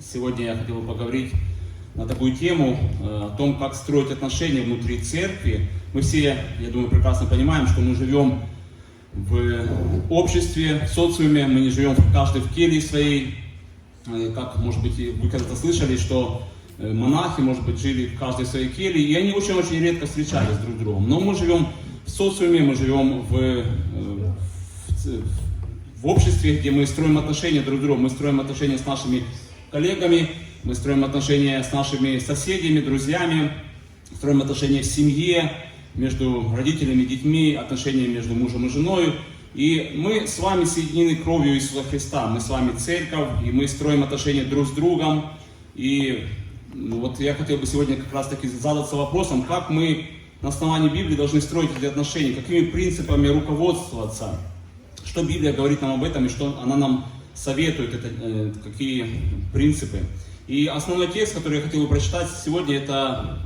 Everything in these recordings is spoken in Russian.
Сегодня я хотел бы поговорить на такую тему, э, о том, как строить отношения внутри церкви. Мы все, я думаю, прекрасно понимаем, что мы живем в обществе, в социуме, мы не живем каждый в келье своей. Э, Как, может быть, вы когда-то слышали, что э, монахи, может быть, жили в каждой своей келье, и они очень-очень редко встречались друг с другом. Но мы живем в социуме, мы живем в, в в обществе, где мы строим отношения друг с другом, мы строим отношения с нашими коллегами, мы строим отношения с нашими соседями, друзьями, строим отношения в семье, между родителями детьми, отношения между мужем и женой. И мы с вами соединены кровью Иисуса Христа, мы с вами церковь, и мы строим отношения друг с другом. И ну, вот я хотел бы сегодня как раз таки задаться вопросом, как мы на основании Библии должны строить эти отношения, какими принципами руководствоваться, что Библия говорит нам об этом и что она нам советует, это, э, какие принципы. И основной текст, который я хотел бы прочитать сегодня, это,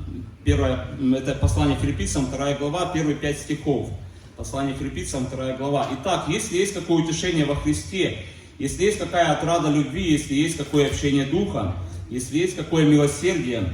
первое, это послание филиппийцам, 2 глава, первые пять стихов. Послание филиппийцам, 2 глава. Итак, если есть какое утешение во Христе, если есть какая отрада любви, если есть какое общение духа, если есть какое милосердие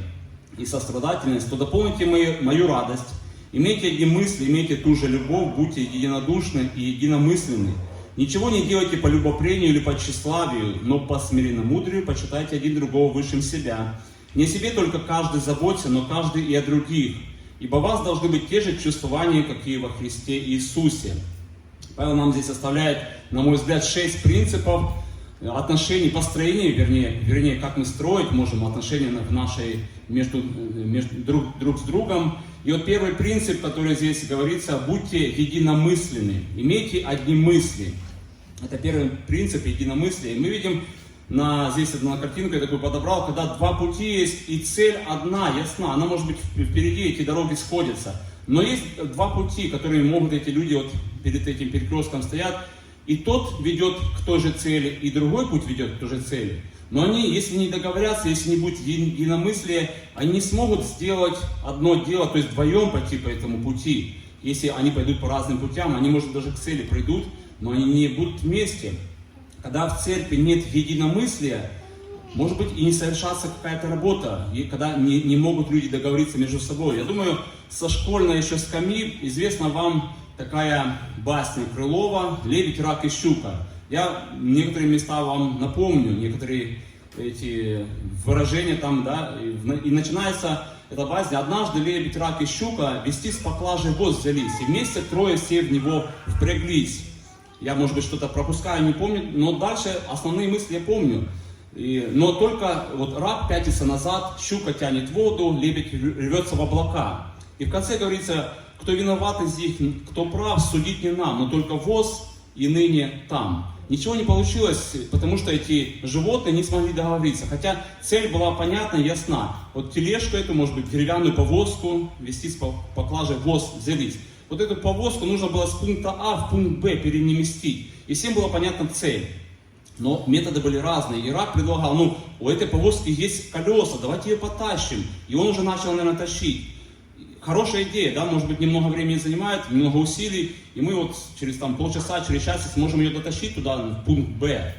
и сострадательность, то дополните мою, мою радость, имейте одни мысли, имейте ту же любовь, будьте единодушны и единомысленны. Ничего не делайте по любопрению или по тщеславию, но по смиренномудрию почитайте один другого высшим себя. Не о себе только каждый заботится, но каждый и о других. Ибо у вас должны быть те же чувствования, какие во Христе Иисусе. Павел нам здесь оставляет, на мой взгляд, шесть принципов отношений, построения, вернее, вернее, как мы строить можем отношения в нашей, между, между друг, друг с другом. И вот первый принцип, который здесь говорится, будьте единомысленны, имейте одни мысли. Это первый принцип единомыслия. И мы видим, на, здесь на картинку я такую подобрал, когда два пути есть, и цель одна, ясна. Она может быть впереди, эти дороги сходятся. Но есть два пути, которые могут эти люди вот перед этим перекрестком стоят. И тот ведет к той же цели, и другой путь ведет к той же цели. Но они, если не договорятся, если не будет еди- единомыслия, они не смогут сделать одно дело, то есть вдвоем пойти по этому пути. Если они пойдут по разным путям, они, может, даже к цели придут, но они не будут вместе. Когда в церкви нет единомыслия, может быть и не совершаться какая-то работа, и когда не, не могут люди договориться между собой. Я думаю, со школьной еще скамьи известна вам такая басня Крылова «Лебедь, рак и щука». Я некоторые места вам напомню, некоторые эти выражения там, да, и, начинается эта басня. Однажды лебедь, рак и щука вести с поклажей воз взялись, и вместе трое все в него впряглись. Я, может быть, что-то пропускаю, не помню, но дальше основные мысли я помню. И- но только вот рак пятится назад, щука тянет воду, лебедь рвется в облака. И в конце говорится, кто виноват из них, кто прав, судить не нам, но только воз и ныне там. Ничего не получилось, потому что эти животные не смогли договориться. Хотя цель была понятна, ясна. Вот тележку эту, может быть, деревянную повозку, вести с по- поклажей воз взялись. Вот эту повозку нужно было с пункта А в пункт Б переместить. И всем была понятна цель. Но методы были разные. Ирак предлагал, ну, у этой повозки есть колеса, давайте ее потащим. И он уже начал, наверное, тащить. Хорошая идея, да, может быть, немного времени занимает, немного усилий, и мы вот через там полчаса, через час сможем ее дотащить туда, в пункт Б.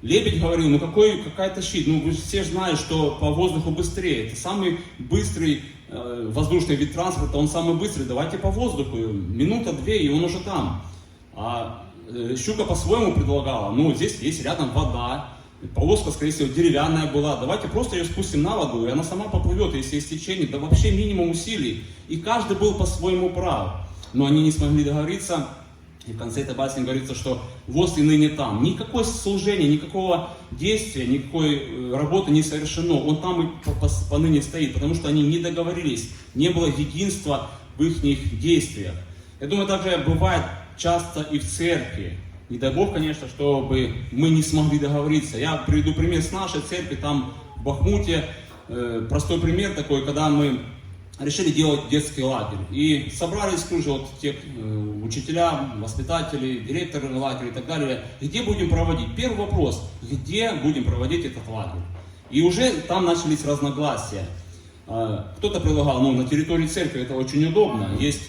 Лебедь говорил, ну какой, какая тащить? Ну вы все знают, что по воздуху быстрее. Это самый быстрый э, воздушный вид транспорта, он самый быстрый. Давайте по воздуху. Минута-две, и он уже там. А э, щука по-своему предлагала, ну здесь есть рядом вода, повозка, скорее всего, деревянная была. Давайте просто ее спустим на воду, и она сама поплывет, если есть течение. Да вообще минимум усилий. И каждый был по-своему прав. Но они не смогли договориться. И в конце этой басни говорится, что воз и ныне там. Никакое служение, никакого действия, никакой э, работы не совершено. Он там и по- по- поныне стоит, потому что они не договорились. Не было единства в их действиях. Я думаю, также бывает часто и в церкви. Не дай Бог, конечно, чтобы мы не смогли договориться. Я приведу пример с нашей церкви, там в Бахмуте. Э, простой пример такой, когда мы решили делать детский лагерь. И собрались тоже вот те э, учителя, воспитатели, директоры лагеря и так далее. Где будем проводить? Первый вопрос, где будем проводить этот лагерь? И уже там начались разногласия. Э, Кто-то предлагал, ну, на территории церкви это очень удобно, есть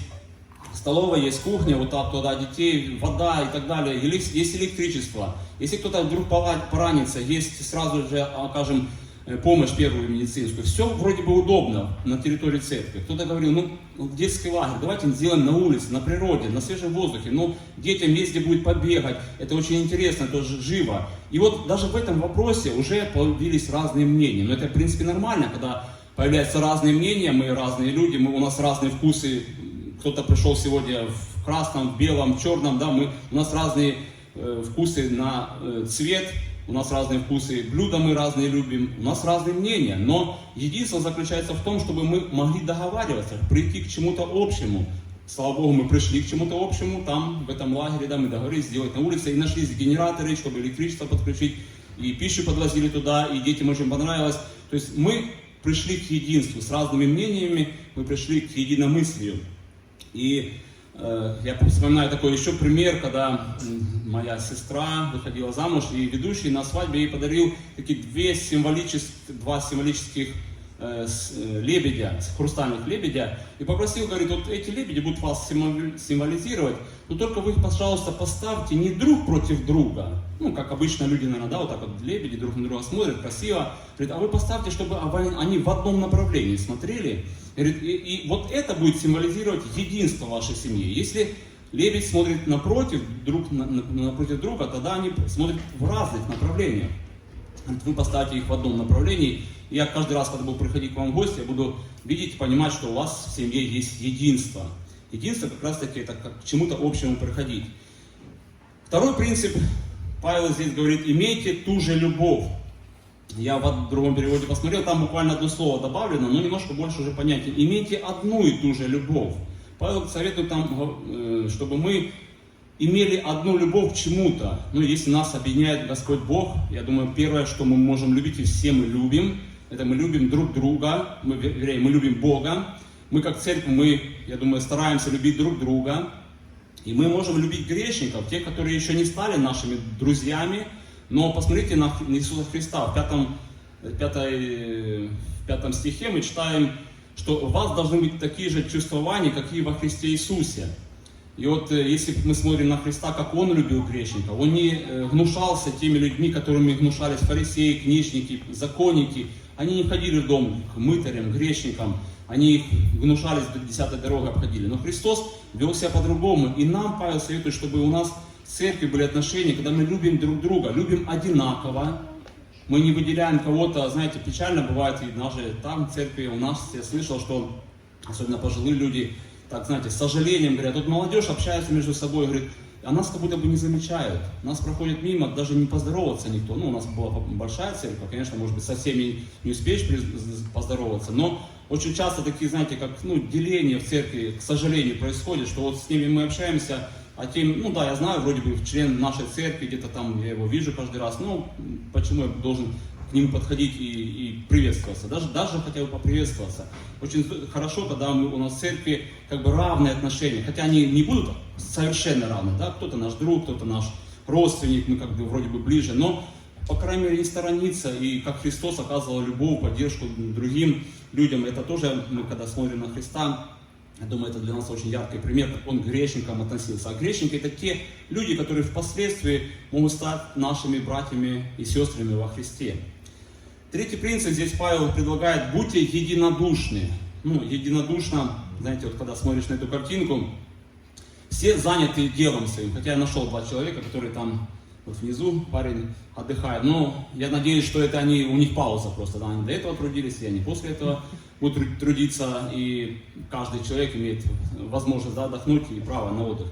столовая, есть кухня, вот так туда детей, вода и так далее, есть электричество. Если кто-то вдруг пора- поранится, есть сразу же, окажем, э, помощь первую медицинскую. Все вроде бы удобно на территории церкви. Кто-то говорил, ну, детский лагерь, давайте сделаем на улице, на природе, на свежем воздухе. Ну, детям ездить будет побегать, это очень интересно, это же живо. И вот даже в этом вопросе уже появились разные мнения. Но это, в принципе, нормально, когда появляются разные мнения, мы разные люди, мы, у нас разные вкусы. Кто-то пришел сегодня в красном, в белом, в черном, да, мы, у нас разные э, вкусы на э, цвет, у нас разные вкусы, блюда мы разные любим, у нас разные мнения, но единство заключается в том, чтобы мы могли договариваться, прийти к чему-то общему. Слава Богу, мы пришли к чему-то общему, там, в этом лагере, да, мы договорились сделать на улице, и нашлись генераторы, чтобы электричество подключить, и пищу подвозили туда, и детям очень понравилось. То есть мы пришли к единству, с разными мнениями мы пришли к единомыслию. И я вспоминаю такой еще пример, когда моя сестра выходила замуж, и ведущий на свадьбе ей подарил такие две символических, два символических э, э, лебедя, хрустальных лебедя, и попросил, говорит, вот эти лебеди будут вас символи- символизировать, но только вы их, пожалуйста, поставьте не друг против друга, ну, как обычно люди, наверное, да, вот так вот лебеди друг на друга смотрят, красиво, говорит, а вы поставьте, чтобы они в одном направлении смотрели, Говорит, и, и вот это будет символизировать единство вашей семьи. Если лебедь смотрит напротив, друг на- на- напротив друга, тогда они смотрят в разных направлениях. Вы поставите их в одном направлении. И я каждый раз, когда буду приходить к вам в гости, я буду видеть понимать, что у вас в семье есть единство. Единство как раз таки это как к чему-то общему приходить. Второй принцип, Павел здесь говорит, имейте ту же любовь. Я в другом переводе посмотрел, там буквально одно слово добавлено, но немножко больше уже понятия. Имейте одну и ту же любовь. Павел советует там, э, чтобы мы имели одну любовь к чему-то. Ну, если нас объединяет Господь Бог, я думаю, первое, что мы можем любить, и все мы любим, это мы любим друг друга, мы, ве- вернее, мы любим Бога. Мы как церковь, мы, я думаю, стараемся любить друг друга. И мы можем любить грешников, тех, которые еще не стали нашими друзьями, но посмотрите на Иисуса Христа. В пятом, пятой, в пятом стихе мы читаем, что у вас должны быть такие же чувствования, какие во Христе Иисусе. И вот э, если мы смотрим на Христа, как Он любил грешников, Он не э, гнушался теми людьми, которыми гнушались фарисеи, книжники, законники. Они не ходили в дом к мытарям, грешникам, они их гнушались до десятой дороги обходили. Но Христос вел себя по-другому. И нам Павел советует, чтобы у нас церкви были отношения, когда мы любим друг друга, любим одинаково, мы не выделяем кого-то, знаете, печально бывает, и даже там в церкви у нас, я слышал, что особенно пожилые люди, так, знаете, с сожалением говорят, тут молодежь общается между собой, говорит, а нас как будто бы не замечают, нас проходят мимо, даже не поздороваться никто. Ну, у нас была большая церковь, конечно, может быть, со всеми не успеешь поздороваться, но очень часто такие, знаете, как, ну, деления в церкви, к сожалению, происходит, что вот с ними мы общаемся, а тем, ну да, я знаю, вроде бы член нашей церкви, где-то там я его вижу каждый раз, но почему я должен к нему подходить и, и приветствоваться, даже, даже хотя бы поприветствоваться. Очень хорошо, когда мы, у нас в церкви как бы равные отношения, хотя они не будут совершенно равны, да, кто-то наш друг, кто-то наш родственник, мы как бы вроде бы ближе, но по крайней мере не сторониться, и как Христос оказывал любовь, поддержку другим людям, это тоже мы когда смотрим на Христа, я думаю, это для нас очень яркий пример, как он к грешникам относился. А грешники это те люди, которые впоследствии могут стать нашими братьями и сестрами во Христе. Третий принцип здесь Павел предлагает, будьте единодушны. Ну, единодушно, знаете, вот когда смотришь на эту картинку, все заняты делом своим. Хотя я нашел два человека, которые там вот внизу, парень отдыхает. Но я надеюсь, что это они, у них пауза просто. Да, они до этого трудились, и они после этого будут тру- трудиться. И каждый человек имеет возможность да, отдохнуть и право на отдых.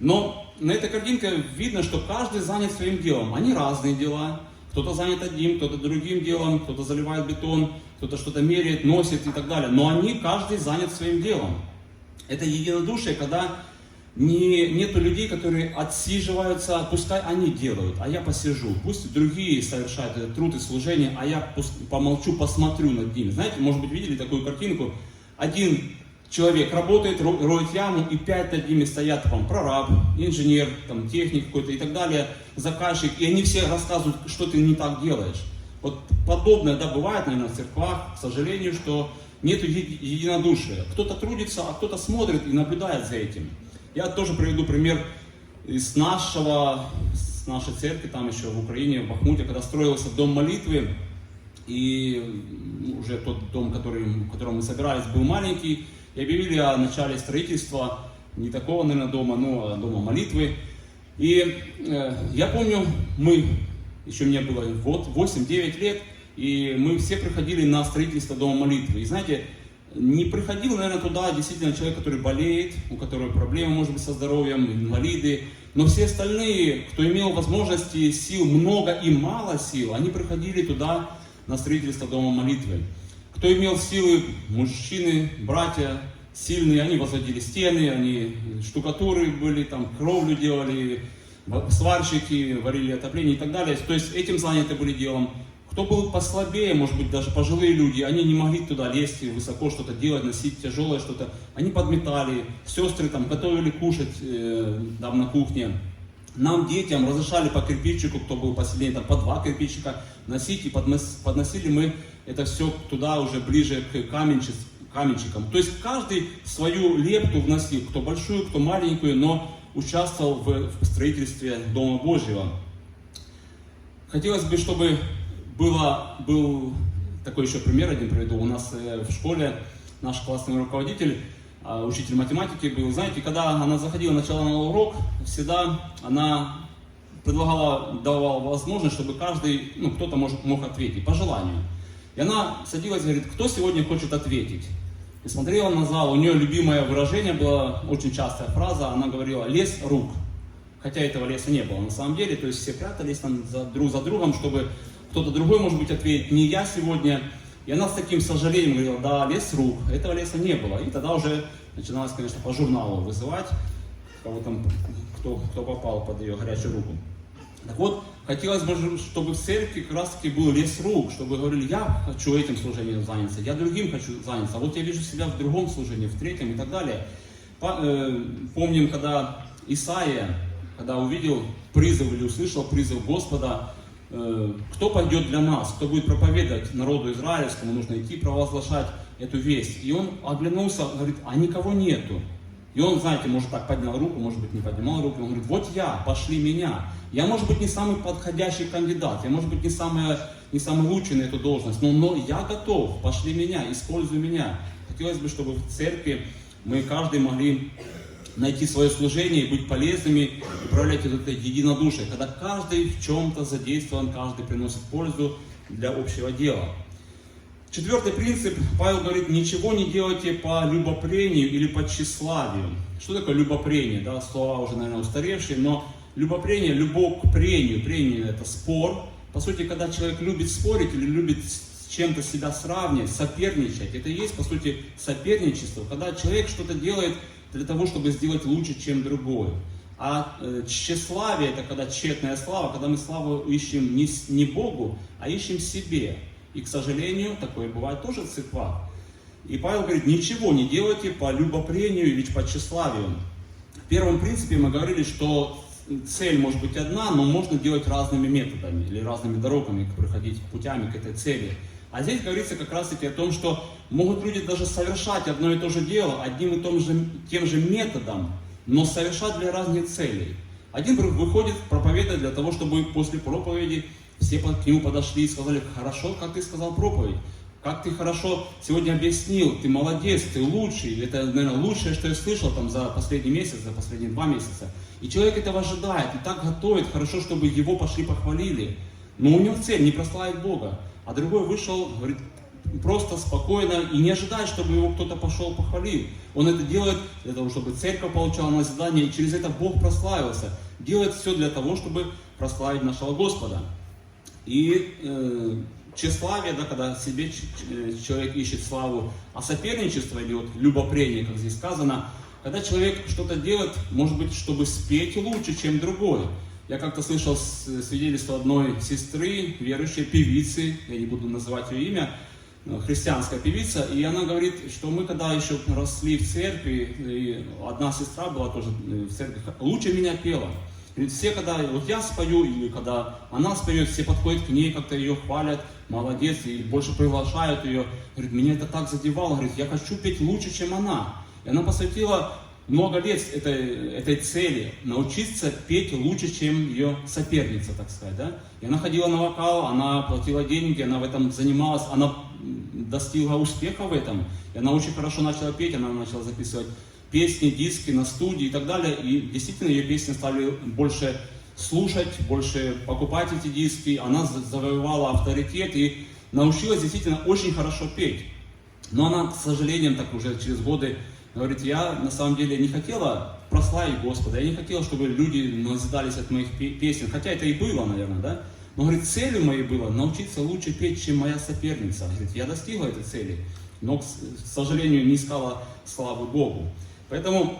Но на этой картинке видно, что каждый занят своим делом. Они разные дела. Кто-то занят одним, кто-то другим делом, кто-то заливает бетон, кто-то что-то меряет, носит и так далее. Но они, каждый занят своим делом. Это единодушие, когда не, нету людей, которые отсиживаются, пускай они делают, а я посижу. Пусть другие совершают этот труд и служение, а я помолчу, посмотрю над ними. Знаете, может быть, видели такую картинку? Один человек работает, ро- роет яму, и пять над ними стоят там прораб, инженер, там, техник какой-то и так далее, заказчик, и они все рассказывают, что ты не так делаешь. Вот подобное, да, бывает, наверное, в церквах, к сожалению, что нет единодушия. Кто-то трудится, а кто-то смотрит и наблюдает за этим. Я тоже приведу пример из нашего, с нашей церкви, там еще в Украине, в Бахмуте, когда строился дом молитвы, и уже тот дом, который, в котором мы собирались, был маленький, и объявили о начале строительства не такого, наверное, дома, но дома молитвы. И э, я помню, мы, еще мне было вот 8-9 лет, и мы все приходили на строительство дома молитвы. И знаете, не приходил, наверное, туда действительно человек, который болеет, у которого проблемы, может быть, со здоровьем, инвалиды. Но все остальные, кто имел возможности, сил много и мало сил, они приходили туда на строительство дома молитвы. Кто имел силы, мужчины, братья, сильные, они возводили стены, они штукатуры были, там кровлю делали, сварщики, варили отопление и так далее. То есть этим заняты были делом. Кто был послабее, может быть, даже пожилые люди, они не могли туда лезть, высоко что-то делать, носить тяжелое что-то. Они подметали, сестры там готовили кушать э, там на кухне. Нам, детям, разрешали по кирпичику, кто был посильнее, там по два кирпичика носить, и подносили мы это все туда уже ближе к каменщикам. То есть каждый свою лепту вносил, кто большую, кто маленькую, но участвовал в, в строительстве Дома Божьего. Хотелось бы, чтобы было, был такой еще пример один приведу. У нас э, в школе наш классный руководитель, а, учитель математики был. Знаете, когда она заходила начала на урок, всегда она предлагала, давала возможность, чтобы каждый, ну, кто-то мог, мог ответить по желанию. И она садилась и говорит, кто сегодня хочет ответить? И смотрела на зал, у нее любимое выражение было, очень частая фраза, она говорила «лес рук». Хотя этого леса не было на самом деле, то есть все прятались там за, друг за другом, чтобы кто-то другой, может быть, ответит, не я сегодня. И она с таким сожалением говорила, да, лес рук, этого леса не было. И тогда уже начиналось, конечно, по журналу вызывать, кого там, кто, кто попал под ее горячую руку. Так вот, хотелось бы, чтобы в церкви как раз таки был лес рук, чтобы говорили, я хочу этим служением заняться, я другим хочу заняться, а вот я вижу себя в другом служении, в третьем и так далее. Э, помним, когда Исаия, когда увидел призыв или услышал призыв Господа, кто пойдет для нас, кто будет проповедовать народу израильскому, нужно идти провозглашать эту весть. И он оглянулся, говорит, а никого нету. И он, знаете, может так поднял руку, может быть не поднимал руку, он говорит, вот я, пошли меня. Я, может быть, не самый подходящий кандидат, я, может быть, не самый, не самый лучший на эту должность, но, но я готов, пошли меня, используй меня. Хотелось бы, чтобы в церкви мы каждый могли найти свое служение и быть полезными, и проявлять это единодушие, когда каждый в чем-то задействован, каждый приносит пользу для общего дела. Четвертый принцип, Павел говорит, ничего не делайте по любопрению или по тщеславию. Что такое любопрение? Да, слова уже, наверное, устаревшие, но любопрение, любовь к прению. Прение это спор. По сути, когда человек любит спорить или любит с чем-то себя сравнивать, соперничать, это и есть, по сути, соперничество. Когда человек что-то делает для того, чтобы сделать лучше, чем другой. А э, тщеславие – это когда тщетная слава, когда мы славу ищем не, не Богу, а ищем себе. И, к сожалению, такое бывает тоже в церквах. И Павел говорит, ничего не делайте по любопрению или по тщеславию. В первом принципе мы говорили, что цель может быть одна, но можно делать разными методами или разными дорогами, проходить путями к этой цели. А здесь говорится как раз таки о том, что могут люди даже совершать одно и то же дело, одним и том же, тем же методом, но совершать для разных целей. Один выходит проповедовать для того, чтобы после проповеди все к нему подошли и сказали, хорошо, как ты сказал проповедь, как ты хорошо сегодня объяснил, ты молодец, ты лучший, это, наверное, лучшее, что я слышал там за последний месяц, за последние два месяца. И человек этого ожидает, и так готовит, хорошо, чтобы его пошли похвалили. Но у него цель не прославить Бога. А другой вышел, говорит, просто спокойно и не ожидает, чтобы его кто-то пошел похвалил. Он это делает для того, чтобы церковь получала назидание, и через это Бог прославился. Делает все для того, чтобы прославить нашего Господа. И э, тщеславие, да, когда себе э, человек ищет славу, а соперничество вот любопрение, как здесь сказано, когда человек что-то делает, может быть, чтобы спеть лучше, чем другой. Я как-то слышал свидетельство одной сестры, верующей певицы, я не буду называть ее имя, э, христианская певица, и она говорит, что мы когда еще росли в церкви, и одна сестра была тоже э, в церкви, лучше меня пела. Говорит, все, когда вот я спою, или когда она споет, все подходят к ней, как-то ее хвалят, молодец, и больше приглашают ее. Говорит, меня это так задевало, говорит, я хочу петь лучше, чем она. И она посвятила много лет этой, этой цели научиться петь лучше, чем ее соперница, так сказать. Да? И она ходила на вокал, она платила деньги, она в этом занималась, она достигла успеха в этом. И она очень хорошо начала петь, она начала записывать песни, диски на студии и так далее. И действительно ее песни стали больше слушать, больше покупать эти диски. Она завоевала авторитет и научилась действительно очень хорошо петь. Но она, к сожалению, так уже через годы говорит, я на самом деле не хотела прославить Господа, я не хотела, чтобы люди назидались от моих песен, хотя это и было, наверное, да? Но, говорит, целью моей было научиться лучше петь, чем моя соперница. Говорит, я достигла этой цели, но, к сожалению, не искала славы Богу. Поэтому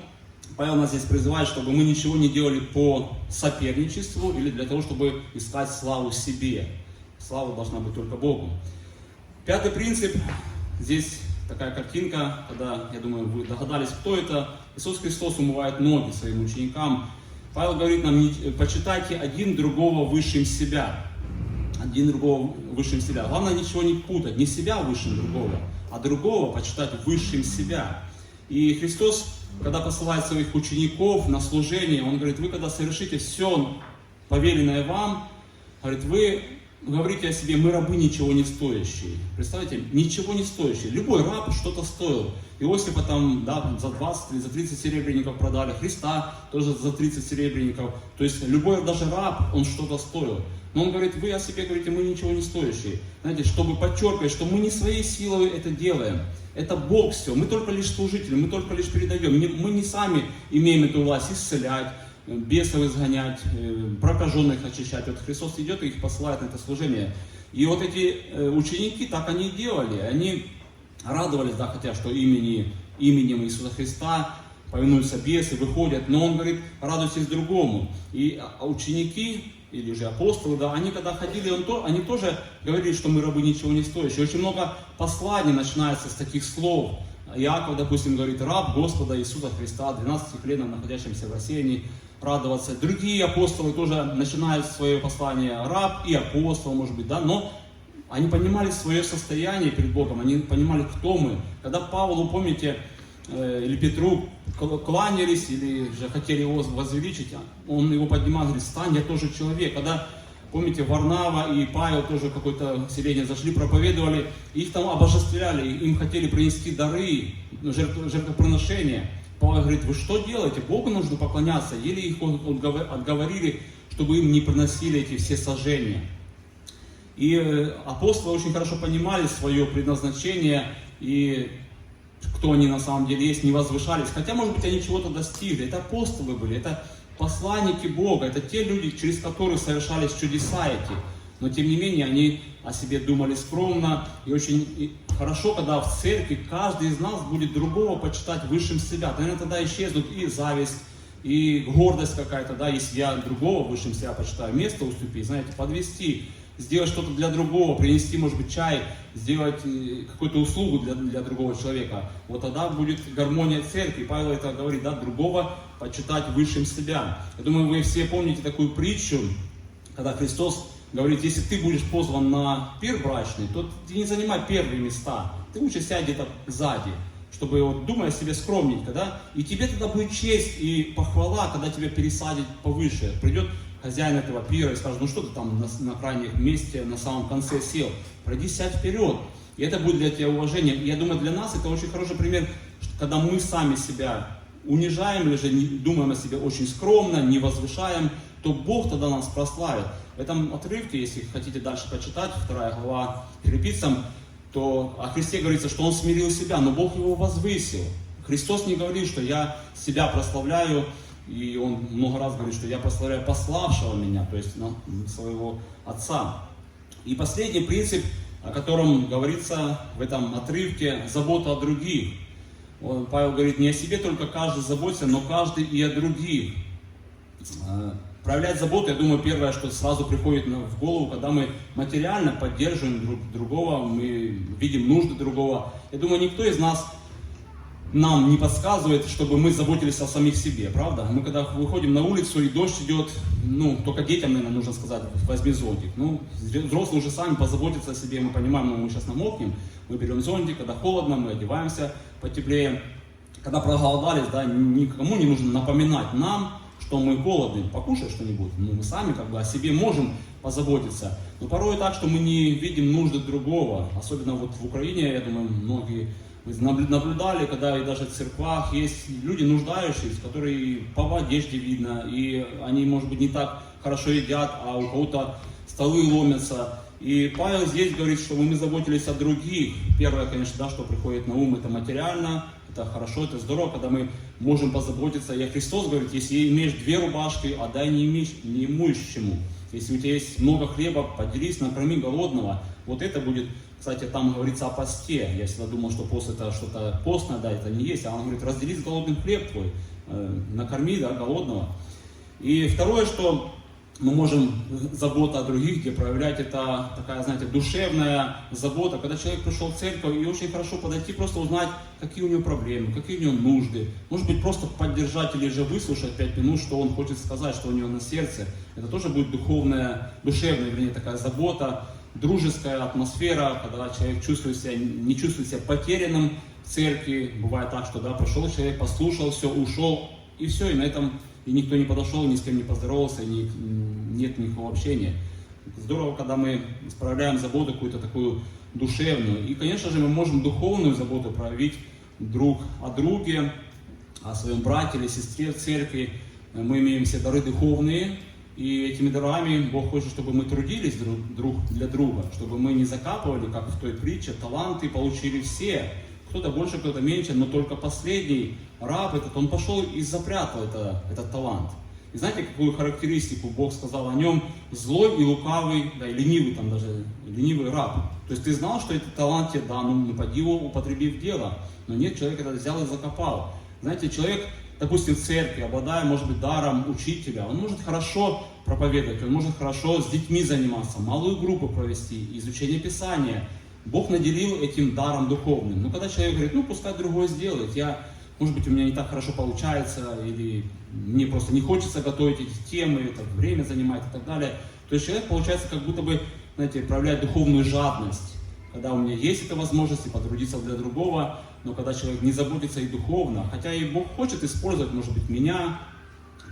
Павел нас здесь призывает, чтобы мы ничего не делали по соперничеству или для того, чтобы искать славу себе. Слава должна быть только Богу. Пятый принцип. Здесь такая картинка, когда, я думаю, вы догадались, кто это. Иисус Христос умывает ноги своим ученикам. Павел говорит нам, почитайте один другого высшим себя. Один другого высшим себя. Главное ничего не путать, не себя высшим другого, а другого почитать высшим себя. И Христос когда посылает своих учеников на служение, он говорит, вы когда совершите все повеленное вам, говорит, вы говорите о себе, мы рабы ничего не стоящие. Представляете, ничего не стоящие. Любой раб что-то стоил. Иосифа там, да, за 20 или за 30 серебряников продали, Христа тоже за 30 серебряников. То есть любой даже раб, он что-то стоил. Но он говорит, вы о себе говорите, мы ничего не стоящие. Знаете, чтобы подчеркивать, что мы не своей силой это делаем. Это Бог все. Мы только лишь служители, мы только лишь передаем. Мы не сами имеем эту власть исцелять, бесов изгонять, э, прокаженных очищать. Вот Христос идет и их посылает на это служение. И вот эти э, ученики так они и делали. Они радовались, да, хотя что имени, именем Иисуса Христа повинуются бесы, выходят. Но он говорит, радуйтесь другому. И а, ученики или же апостолы, да, они когда ходили, он то, они тоже говорили, что мы рабы ничего не стоящие. Очень много посланий начинается с таких слов. Иаков, допустим, говорит, раб Господа Иисуса Христа, 12 лет находящимся в рассеянии, радоваться. Другие апостолы тоже начинают свое послание, раб и апостол, может быть, да, но они понимали свое состояние перед Богом, они понимали, кто мы. Когда Павлу, помните, Э, или Петру кланялись, или же хотели его возвеличить, он его поднимал, говорит, стань, я тоже человек. Когда, помните, Варнава и Павел тоже какое-то селение зашли, проповедовали, их там обожествляли, им хотели принести дары, жертвоприношения. Павел говорит, вы что делаете? Богу нужно поклоняться. Еле их отговорили, чтобы им не приносили эти все сожжения. И э, апостолы очень хорошо понимали свое предназначение, и кто они на самом деле есть, не возвышались. Хотя, может быть, они чего-то достигли. Это апостолы были, это посланники Бога, это те люди, через которые совершались чудеса эти. Но, тем не менее, они о себе думали скромно. И очень хорошо, когда в церкви каждый из нас будет другого почитать высшим себя. Наверное, тогда исчезнут и зависть, и гордость какая-то, да, если я другого высшим себя почитаю, место уступить, знаете, подвести сделать что-то для другого, принести, может быть, чай, сделать э, какую-то услугу для, для другого человека, вот тогда будет гармония церкви. Павел это говорит, да, другого почитать высшим себя. Я думаю, вы все помните такую притчу, когда Христос говорит, если ты будешь позван на пир брачный, то ты не занимай первые места, ты лучше сядь где-то сзади, чтобы вот думая о себе скромненько, да, и тебе тогда будет честь и похвала, когда тебя пересадят повыше. Придет хозяин этого пира и скажет, ну что ты там на, на крайнем месте, на самом конце сел, пройди, сядь вперед. И это будет для тебя уважение. Я думаю, для нас это очень хороший пример, когда мы сами себя унижаем или же думаем о себе очень скромно, не возвышаем, то Бог тогда нас прославит. В этом отрывке, если хотите дальше почитать, вторая глава Филиппийцам, то о Христе говорится, что Он смирил себя, но Бог его возвысил. Христос не говорит, что я себя прославляю, и он много раз говорит, что я прославляю пославшего меня, то есть своего Отца. И последний принцип, о котором говорится в этом отрывке, забота о других. Павел говорит, не о себе только каждый заботится, но каждый и о других. Проявлять заботу, я думаю, первое, что сразу приходит в голову, когда мы материально поддерживаем друг другого, мы видим нужды другого. Я думаю, никто из нас нам не подсказывает, чтобы мы заботились о самих себе, правда? Мы когда выходим на улицу и дождь идет, ну, только детям, наверное, нужно сказать, возьми зонтик. Ну, взрослые уже сами позаботятся о себе, мы понимаем, ну, мы сейчас намокнем, мы берем зонтик, когда холодно, мы одеваемся потеплее. когда проголодались, да, никому не нужно напоминать нам, что мы голодны, покушай что-нибудь. Ну, мы сами как бы о себе можем позаботиться. Но порой так, что мы не видим нужды другого. Особенно вот в Украине, я думаю, многие наблюдали, когда и даже в церквах есть люди нуждающиеся, которые по одежде видно, и они, может быть, не так хорошо едят, а у кого-то столы ломятся. И Павел здесь говорит, чтобы мы заботились о других. Первое, конечно, да, что приходит на ум, это материально, это хорошо, это здорово, когда мы можем позаботиться. И Христос говорит, если имеешь две рубашки, отдай не, имеешь, не имущему. Если у тебя есть много хлеба, поделись, накорми голодного. Вот это будет, кстати, там говорится о посте. Я всегда думал, что пост это что-то постное, да, это не есть. А он говорит, раздели с голодным хлеб твой, э, накорми, да, голодного. И второе, что мы можем забота о других, где проявлять это такая, знаете, душевная забота, когда человек пришел в церковь и очень хорошо подойти, просто узнать, какие у него проблемы, какие у него нужды. Может быть, просто поддержать или же выслушать пять минут, что он хочет сказать, что у него на сердце. Это тоже будет духовная, душевная, вернее, такая забота, дружеская атмосфера, когда человек чувствует себя, не чувствует себя потерянным в церкви. Бывает так, что да, пришел человек, послушал все, ушел, и все, и на этом и никто не подошел, ни с кем не поздоровался, ни, нет никакого общения. Здорово, когда мы справляем заботу какую-то такую душевную. И, конечно же, мы можем духовную заботу проявить друг о друге, о своем брате или сестре в церкви. Мы имеем все дары духовные, и этими дарами Бог хочет, чтобы мы трудились друг, друг для друга, чтобы мы не закапывали, как в той притче, таланты получили все, кто-то больше, кто-то меньше, но только последний раб этот, он пошел и запрятал это, этот талант. И знаете, какую характеристику Бог сказал о нем? Злой и лукавый, да, и ленивый там даже, ленивый раб. То есть ты знал, что этот талант тебе дан, ну поди его употреби в дело. Но нет, человек это взял и закопал. Знаете, человек, допустим, в церкви, обладая, может быть, даром учителя, он может хорошо проповедовать, он может хорошо с детьми заниматься, малую группу провести, изучение Писания. Бог наделил этим даром духовным. Но когда человек говорит, ну пускай другой сделает, я, может быть, у меня не так хорошо получается, или мне просто не хочется готовить эти темы, это время занимает и так далее. То есть человек, получается, как будто бы, знаете, проявляет духовную жадность. Когда у меня есть эта возможность и потрудиться для другого, но когда человек не заботится и духовно, хотя и Бог хочет использовать, может быть, меня,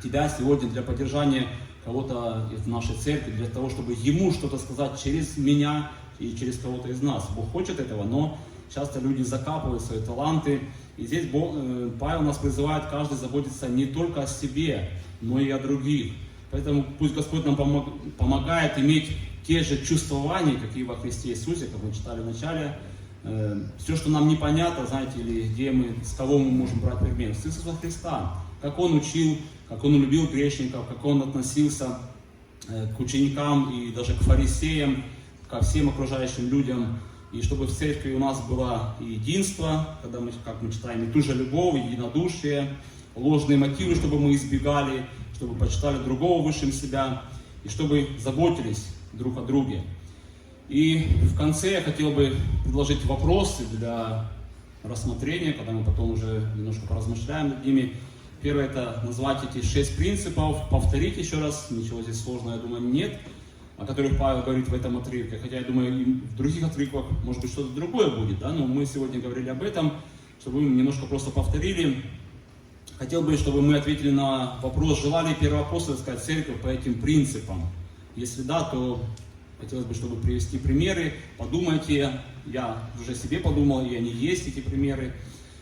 тебя сегодня для поддержания кого-то из нашей церкви, для того, чтобы ему что-то сказать через меня и через кого-то из нас. Бог хочет этого, но часто люди закапывают свои таланты. И здесь Бог, э, Павел нас призывает каждый заботиться не только о себе, но и о других. Поэтому пусть Господь нам помог, помогает иметь те же чувствования, какие во Христе Иисусе, как мы читали в начале. Э, все, что нам непонятно, знаете, или где мы, с кого мы можем брать пример, с Иисуса Христа. Как Он учил, как Он любил грешников, как Он относился э, к ученикам и даже к фарисеям, ко всем окружающим людям. И чтобы в церкви у нас было и единство, когда мы, как мы читаем, и ту же любовь, единодушие, ложные мотивы, чтобы мы избегали, чтобы почитали другого высшим себя, и чтобы заботились друг о друге. И в конце я хотел бы предложить вопросы для рассмотрения, когда мы потом уже немножко поразмышляем над ними. Первое это назвать эти шесть принципов, повторить еще раз, ничего здесь сложного, я думаю, нет, о которых Павел говорит в этом отрывке. Хотя я думаю, в других отрывках может быть что-то другое будет, да, но мы сегодня говорили об этом, чтобы мы немножко просто повторили. Хотел бы, чтобы мы ответили на вопрос, желали первоапостольская церковь по этим принципам. Если да, то хотелось бы, чтобы привести примеры. Подумайте, я уже себе подумал, и они есть, эти примеры.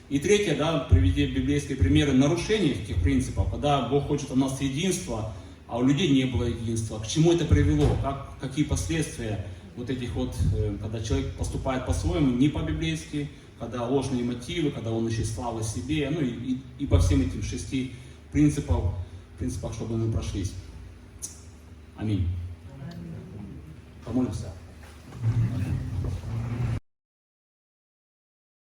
И третье, да, приведи библейские примеры нарушения этих принципов, когда Бог хочет от нас единства, а у людей не было единства. К чему это привело? Как, какие последствия вот этих вот, э, когда человек поступает по-своему, не по-библейски, когда ложные мотивы, когда он ищет славы себе, ну и, и, и по всем этим шести принципам, принципах, чтобы мы прошлись. Аминь. Помолимся.